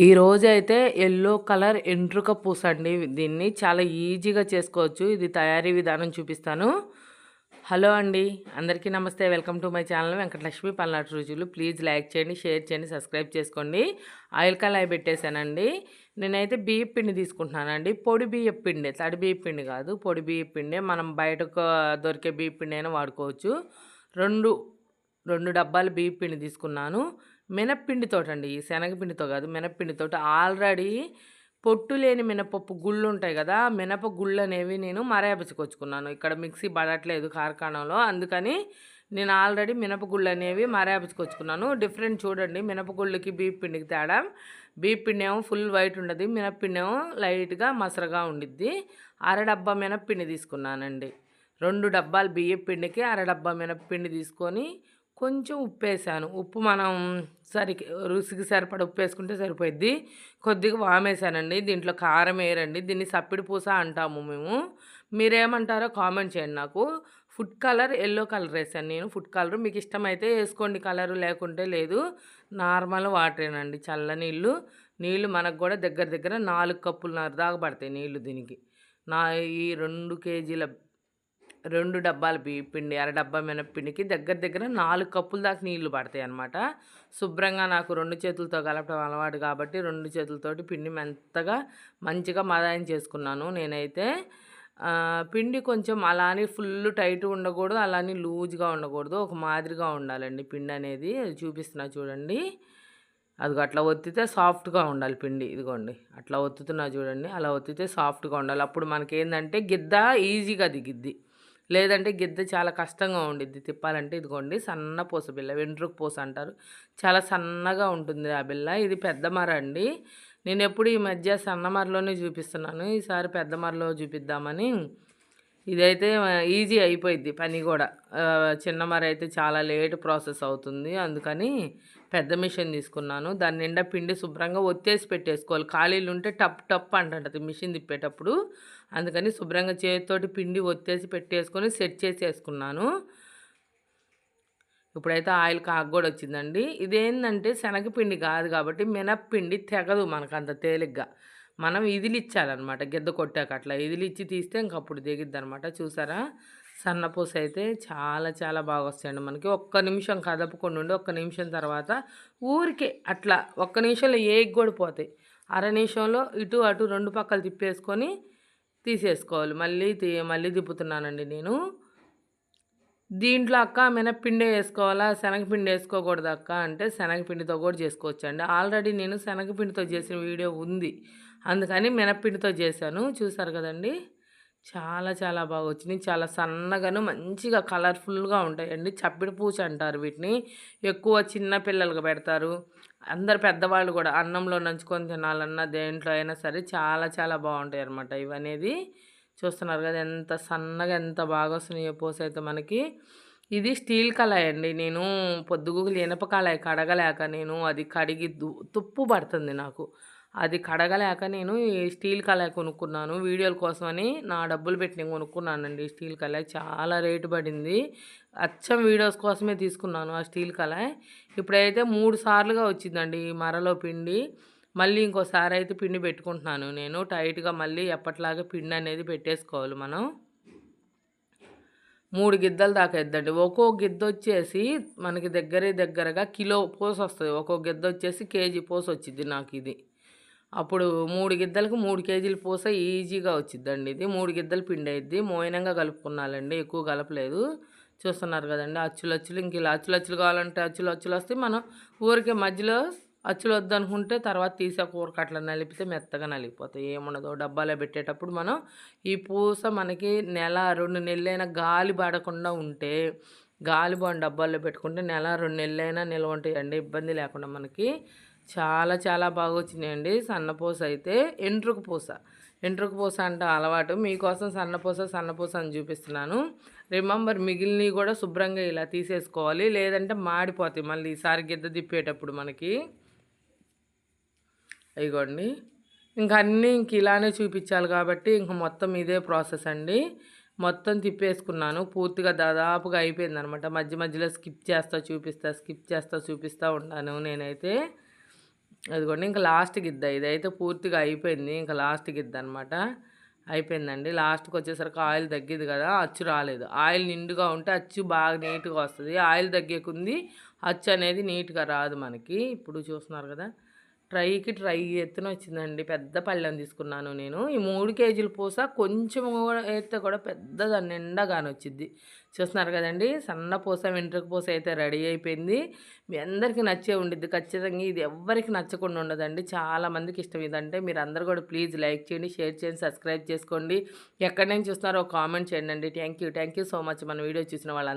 ఈ రోజు అయితే ఎల్లో కలర్ ఎంట్రుక పూస అండి దీన్ని చాలా ఈజీగా చేసుకోవచ్చు. ఇది తయారీ విధానం చూపిస్తాను. హలో అండి. అందరికీ నమస్తే. Welcome to my channel Venkatalakshmi Palnati రుచులు ప్లీజ్ లైక్ చేయండి షేర్ చేయండి సబ్స్క్రైబ్ చేసుకోండి. ఆయిల్ కళాయి పెట్టేశానండి. నేనైతే బియ్య పిండి తీసుకుంటున్నానండి. పొడి బియ్య పిండి తడి బియ్య పిండి కాదు. పొడి బియ్య పిండి. మనం బయటకు దొరికే బియ్య పిండి అయినా వాడుకోవచ్చు. రెండు రెండు డబ్బాలు బియ్య పిండి తీసుకున్నాను. మినప్పిండితో అండి ఈ శనగపిండితో కాదు మినప్పిండితో ఆల్రెడీ పొట్టు లేని మినపప్పు గుళ్ళు ఉంటాయి కదా మినప గుళ్ళు అనేవి నేను మరాబచ్చుకొచ్చుకున్నాను ఇక్కడ మిక్సీ పడట్లేదు కార్ఖానంలో అందుకని నేను ఆల్రెడీ మినపగుళ్ళు అనేవి మరాబచ్చుకొచ్చుకున్నాను డిఫరెంట్ చూడండి మినపగుళ్ళకి బీప్ పిండికి తేడా. బీప్ పిండి ఏమో ఫుల్ వైట్ ఉండదు మినప్పిండి ఏమో లైట్గా మసరగా ఉండిద్ది. అర డబ్బా మినప్పిండి తీసుకున్నానండి. రెండు డబ్బాలు బియ్యం పిండికి అర డబ్బా మినప్పిండి తీసుకొని కొంచెం ఉప్పు వేసాను ఉప్పు మనం సరికి రుచికి సరిపడ ఉప్పు వేసుకుంటే సరిపోయిద్ది. కొద్దిగా వామేసానండి. దీంట్లో కారం వేయరండి. దీన్ని సప్పిడి పూస అంటాము మేము. మీరేమంటారో కామెంట్ చేయండి నాకు. ఫుడ్ కలర్ ఎల్లో కలర్ వేసాను నేను. ఫుడ్ కలర్ మీకు ఇష్టమైతే వేసుకోండి. కలరు లేకుంటే లేదు. నార్మల్ వాటరేనండి. చల్ల నీళ్ళు. నీళ్ళు మనకు కూడా దగ్గర దగ్గర నాలుగు కప్పులున్నర దాకా పడతాయి నీళ్ళు దీనికి. నా ఈ రెండు కేజీల రెండు డబ్బాల బియ్యపిండి అర డబ్బా మినప్పిండికి దగ్గర దగ్గర నాలుగు కప్పుల దాకా నీళ్ళు పడతాయి అనమాట శుభ్రంగా నాకు రెండు చేతులతో కలపడం అలవాటు కాబట్టి రెండు చేతులతోటి పిండి మెత్తగా మంచిగా మదాయం చేసుకున్నాను. నేనైతే పిండి కొంచెం అలానే ఫుల్ టైట్ ఉండకూడదు అలానే లూజ్గా ఉండకూడదు ఒక మాదిరిగా ఉండాలండి పిండి అనేది. అది చూపిస్తున్నా చూడండి. అది అట్లా ఒత్తితే సాఫ్ట్గా ఉండాలి పిండి. ఇదిగోండి అట్లా ఒత్తుతున్నా చూడండి అలా ఒత్తితే సాఫ్ట్గా ఉండాలి. అప్పుడు మనకి ఏంటంటే గిద్ద ఈజీగా దిగిద్ది. లేదంటే గిద్ద చాలా కష్టంగా ఉండిద్ది. తిప్పాలంటే ఇదిగోండి సన్న పూస బిల్ల వెంట్రుకు పూస అంటారు. చాలా సన్నగా ఉంటుంది ఆ బిల్ల ఇది పెద్ద మర అండి. నేను ఎప్పుడు ఈ మధ్య సన్నమరలోనే చూపిస్తున్నాను. ఈసారి పెద్ద మరలో చూపిద్దామని ఇదైతే ఈజీ అయిపోయింది పని కూడా. చిన్న మర అయితే చాలా లేట్ ప్రాసెస్ అవుతుంది. అందుకని పెద్ద మిషన్ తీసుకున్నాను. దాని నిండా పిండి శుభ్రంగా ఒత్తేసి పెట్టేసుకోవాలి. ఖాళీలు ఉంటే టప్ టప్ అంటుంటుంది మిషన్ తిప్పేటప్పుడు. అందుకని శుభ్రంగా చేతితోటి పిండి ఒత్తేసి పెట్టేసుకొని సెట్ చేసేసుకున్నాను. ఇప్పుడైతే ఆయిల్ కాక కూడా వచ్చిందండి. ఇదేంటంటే శనగపిండి కాదు కాబట్టి మినప్పిండి తెగదు మనకు అంత తేలిగ్గా. మనం ఇదిలిచ్చాలన్నమాట. గిద్ద కొట్టాక అట్లా ఇదిలిచ్చి తీస్తే ఇంకప్పుడు దిగిద్ది అనమాట చూసారా? సన్నపూస అయితే చాలా చాలా బాగా వస్తాయండి మనకి. ఒక్క నిమిషం కదపకుండా ఉండి ఒక్క నిమిషం తర్వాత ఊరికే అట్లా ఒక్క నిమిషంలో ఏ కూడా పోతాయి. అర నిమిషంలో ఇటు అటు రెండు పక్కలు తిప్పేసుకొని తీసేసుకోవాలి. మళ్ళీ మళ్ళీ తిప్పుతున్నానండి నేను. దీంట్లో అక్క మినప్పిండి వేసుకోవాలా? శనగపిండి వేసుకోకూడదు అక్క? అంటే శనగపిండితో కూడా చేసుకోవచ్చు అండి ఆల్రెడీ నేను శనగపిండితో చేసిన వీడియో ఉంది. అందుకని మినప్పిండితో చేశాను. చూసారు కదండి? చాలా చాలా బాగా వచ్చినాయి. చాలా సన్నగాను మంచిగా కలర్ఫుల్గా ఉంటాయండి. చప్పిడి పూచ అంటారు వీటిని. ఎక్కువ చిన్న పిల్లలకు పెడతారు. అందరు పెద్దవాళ్ళు కూడా అన్నంలో నంచుకొని తినాలన్నా దేంట్లో అయినా సరే చాలా చాలా బాగుంటాయి అనమాట ఇవనేది. చూస్తున్నారు కదా ఎంత సన్నగా ఎంత బాగా వస్తున్నాయో పూస అయితే మనకి. ఇది స్టీల్ కళాయి అండి. నేను పొద్దుగుగులు ఇనప కళాయి కడగలేక నేను అది కడిగి తుప్పు పడుతుంది నాకు. అది కడగలేక నేను ఈ స్టీల్ కళాయి కొనుక్కున్నాను. వీడియోల కోసమని నా డబ్బులు పెట్టి నేను కొనుక్కున్నానండి స్టీల్ కళాయి. చాలా రేటు పడింది. అచ్చం వీడియోస్ కోసమే తీసుకున్నాను ఆ స్టీల్ కళాయి. ఇప్పుడైతే మూడు సార్లుగా వచ్చిందండి మరలో పిండి. మళ్ళీ ఇంకోసారి అయితే పిండి పెట్టుకుంటున్నాను. నేను టైట్గా మళ్ళీ ఎప్పట్లాగా పిండి అనేది పెట్టేసుకోవాలి మనం. మూడు గిద్దలు దాకా ఇద్దండి ఒక్కో గిద్ద వచ్చేసి మనకి దగ్గరే దగ్గరగా కిలో పోసు వస్తుంది. ఒక్కో గిద్ద వచ్చేసి కేజీ పూస వచ్చింది నాకు ఇది. అప్పుడు మూడు గిద్దలకు మూడు కేజీలు పూస ఈజీగా వచ్చిద్దండి ఇది. మూడు గిద్దలు పిండి అయింది మోయినంగా కలుపుకున్నాలండి. ఎక్కువ కలపలేదు. చూస్తున్నారు కదండి. అచ్చులు అచ్చులు ఇంక ఇలా అచ్చులు అచ్చులు కావాలంటే అచ్చులు అచ్చులు వస్తే మనం ఊరికే మధ్యలో అచ్చులు వద్దనుకుంటే తర్వాత తీసే కూరకు అట్లా నలిపితే మెత్తగా నలిగిపోతాయి. ఏముండదు. డబ్బాలో పెట్టేటప్పుడు మనం ఈ పూస మనకి నెల రెండు నెలలైనా గాలి పడకుండా ఉంటే గాలి బాగుండి డబ్బాల్లో పెట్టుకుంటే నెల రెండు నెలలైనా నిల్వ ఉంటాయండి. ఇబ్బంది లేకుండా మనకి చాలా చాలా బాగా వచ్చినాయండి. సన్నపూస అయితే ఎంట్రుక పూస. ఎంట్రుక పూస అంటే అలవాటు. మీకోసం సన్నపూస సన్నపూస అని చూపిస్తున్నాను. రిమెంబర్ మిగిలినవి కూడా శుభ్రంగా ఇలా తీసేసుకోవాలి. లేదంటే మాడిపోతాయి. మళ్ళీ ఈసారి గిద్ద తిప్పేటప్పుడు మనకి ఇగోండి. ఇంకా అన్నీ ఇంక ఇలానే చూపించాలి కాబట్టి ఇంక మొత్తం ఇదే ప్రాసెస్ అండి. మొత్తం తిప్పేసుకున్నాను. పూర్తిగా దాదాపుగా అయిపోయింది అనమాట మధ్య మధ్యలో స్కిప్ చేస్తా చూపిస్తా స్కిప్ చేస్తా చూపిస్తూ ఉంటాను నేనైతే. అదిగోండి ఇంకా లాస్ట్ గిద్ద. ఇదైతే పూర్తిగా అయిపోయింది. ఇంకా లాస్ట్ గిద్ద అనమాట అయిపోయిందండి. లాస్ట్కి వచ్చేసరికి ఆయిల్ తగ్గిది కదా అచ్చు రాలేదు. ఆయిల్ నిండుగా ఉంటే అచ్చు బాగా నీట్గా వస్తుంది. ఆయిల్ తగ్గేకుంది అచ్చు అనేది నీట్గా రాదు మనకి. ఇప్పుడు చూస్తున్నారు కదా ట్రైకి ట్రై ఎత్తున వచ్చిందండి. పెద్ద పళ్ళెం తీసుకున్నాను నేను. ఈ మూడు కేజీల పూస కొంచెం అయితే కూడా పెద్దది నిండాగానే వచ్చింది చూస్తున్నారు కదండి సన్న పూస వెంట్రుక పూస అయితే రెడీ అయిపోయింది. మీ అందరికీ నచ్చే ఉండిద్ది. ఖచ్చితంగా ఇది ఎవరికి నచ్చకుండా ఉండదండి. చాలా మందికి ఇష్టం ఇదంటే మీరు అందరు కూడా ప్లీజ్ లైక్ చేయండి షేర్ చేయండి సబ్స్క్రైబ్ చేసుకోండి. ఎక్కడి నుంచి చూస్తున్నారో కామెంట్ చేయండి thank you. Thank you so much. మన వీడియో చూసిన వాళ్ళందరూ